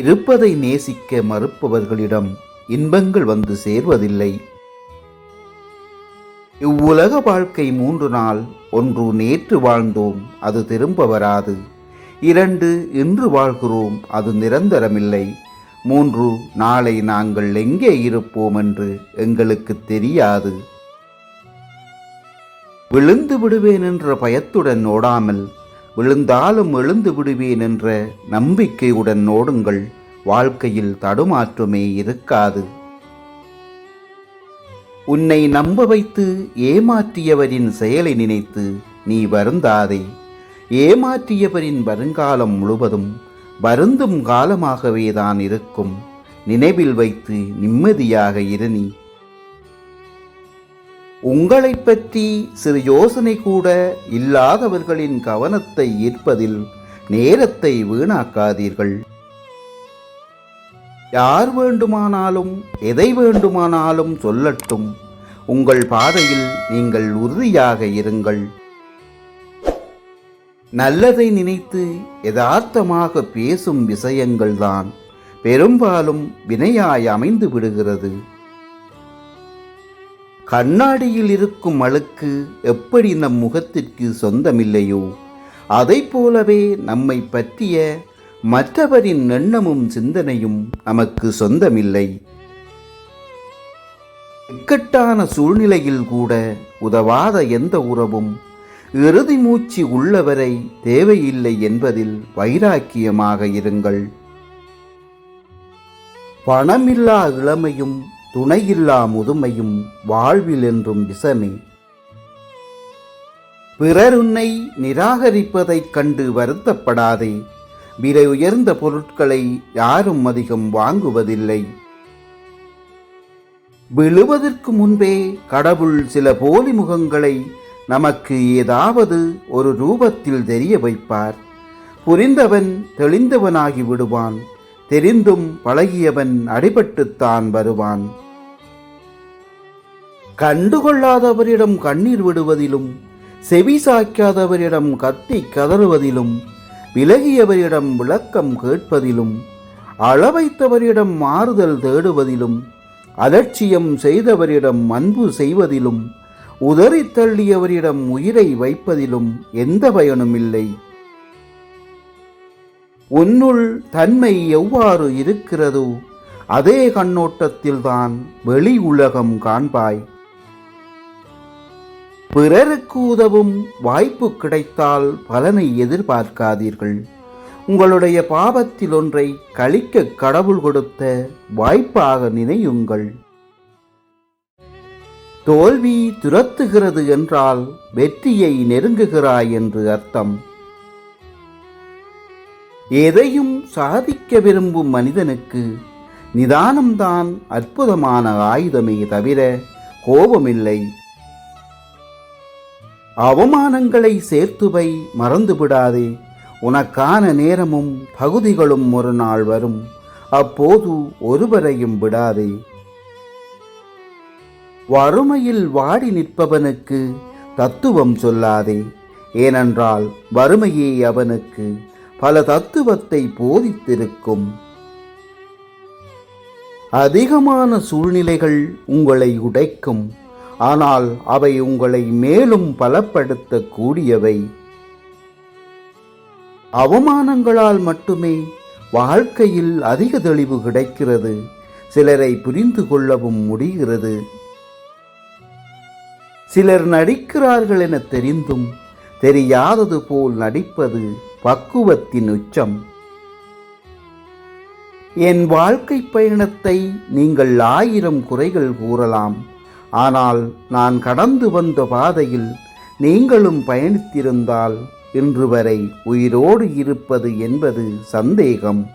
இருப்பதை நேசிக்க மறுப்பவர்களிடம் இன்பங்கள் வந்து சேர்வதில்லை. இவ்வுலக வாழ்க்கை மூன்று நாள் ஒன்று நேற்று வாழ்ந்தோம் அது திரும்ப வராது. இரண்டு இன்று வாழ்கிறோம் அது நிரந்தரமில்லை. மூன்று நாளை நாங்கள் எங்கே இருப்போம் என்று எங்களுக்கு தெரியாது. விழுந்து விடுவேன் என்ற பயத்துடன் ஓடாமல் விழுந்தாலும் எழுந்து விடுவேன் என்ற நம்பிக்கையுடன் ஓடுங்கள். வாழ்க்கையில் தடுமாற்றமே இருக்காது. உன்னை நம்ப வைத்து ஏமாற்றியவரின் செயலை நினைத்து நீ வருந்தாதே. ஏமாற்றியவரின் வருங்காலம் முழுவதும் வருந்தும் காலமாகவே தான் இருக்கும். நினைவில் வைத்து நிம்மதியாக இரு நீ. உங்களை பற்றி சிறு யோசனை கூட இல்லாதவர்களின் கவனத்தை ஈர்ப்பதில் நேரத்தை வீணாக்காதீர்கள். யார் வேண்டுமானாலும் எதை வேண்டுமானாலும் சொல்லட்டும். உங்கள் பாதையில் நீங்கள் உறுதியாக இருங்கள். நல்லதை நினைத்து யதார்த்தமாக பேசும் விஷயங்கள்தான் பெரும்பாலும் வினையாய் அமைந்து விடுகிறது. கண்ணாடியில் இருக்கும் அழுக்கு எப்படி நம் முகத்திற்கு சொந்தமில்லையோ அதைப் போலவே நம்மை பற்றிய மற்றவரின் எண்ணமும் சிந்தனையும் நமக்கு சொந்தமில்லை. இக்கட்டான சூழ்நிலையில் கூட உதவாத எந்த உறவும் இறுதி மூச்சு உள்ளவரை தேவையில்லை என்பதில் வைராக்கியமாக இருங்கள். பணமில்லா இளமையும் துணையில்லா முதுமையும் வாழ்வில் என்றும் விஷமே பிறர் உன்னை நிராகரிப்பதைக் கண்டு வருத்தப்படாதே. விலை உயர்ந்த பொருட்களை யாரும் அதிகம் வாங்குவதில்லை. விழுவதற்கு முன்பே கடவுள் சில போலி முகங்களை நமக்கு ஏதாவது ஒரு ரூபத்தில் தெரிய வைப்பார். புரிந்தவன் தெளிந்தவனாகி விடுவான். தெரிந்தும் பழகியவன் அடிபட்டுத்தான் வருவான். கண்டுகொள்ளாதவரிடம் கண்ணீர் விடுவதிலும் செவி சாய்க்காதவரிடம் கத்தி கதறுவதிலும் விலகியவரிடம் விளக்கம் கேட்பதிலும் அளவைத்தவரிடம் மாறுதல் தேடுவதிலும் அலட்சியம் செய்தவரிடம் அன்பு செய்வதிலும் உதறி தள்ளியவரிடம் உயிரை வைப்பதிலும் எந்த பயனும் இல்லை. உன்னுள் தன்மை எவ்வாறு இருக்கிறதோ அதே கண்ணோட்டத்தில்தான் வெளி உலகம் காண்பாய். பிறருக்கு உதவும் வாய்ப்பு கிடைத்தால் பலனை எதிர்பார்க்காதீர்கள். உங்களுடைய பாவத்தில் ஒன்றை கழிக்க கடவுள் கொடுத்த வாய்ப்பாக நினையுங்கள். தோல்வி துரத்துகிறது என்றால் வெற்றியை நெருங்குகிறாய் என்று அர்த்தம். எதையும் சாதிக்க விரும்பும் மனிதனுக்கு நிதானம்தான் அற்புதமான ஆயுதமே தவிர கோபமில்லை. அவமானங்களை சேர்த்துவை மறந்துவிடாதே. உனக்கான நேரமும் பகுதிகளும் ஒரு நாள் வரும். அப்போது ஒருவரையும் விடாதே. வறுமையில் வாடி நிற்பவனுக்கு தத்துவம் சொல்லாதே. ஏனென்றால் வறுமையே அவனுக்கு பல தத்துவத்தை போதித்திருக்கும். அதிகமான சூழ்நிலைகள் உங்களை உடைக்கும். ஆனால் அவை உங்களை மேலும் பலப்படுத்த கூடியவை அவமானங்களால் மட்டுமே வாழ்க்கையில் அதிக தெளிவு கிடைக்கிறது. சிலரை புரிந்து கொள்ளவும் முடிகிறது. சிலர் நடிக்கிறார்கள் என தெரிந்தும் தெரியாதது போல் நடிப்பது பக்குவத்தின் உச்சம். என் வாழ்க்கை பயணத்தை நீங்கள் ஆயிரம் குறைகள் கூறலாம். ஆனால் நான் கடந்து வந்த பாதையில் நீங்களும் பயணித்திருந்தால் இன்று வரை உயிரோடு இருப்பது என்பது சந்தேகம்.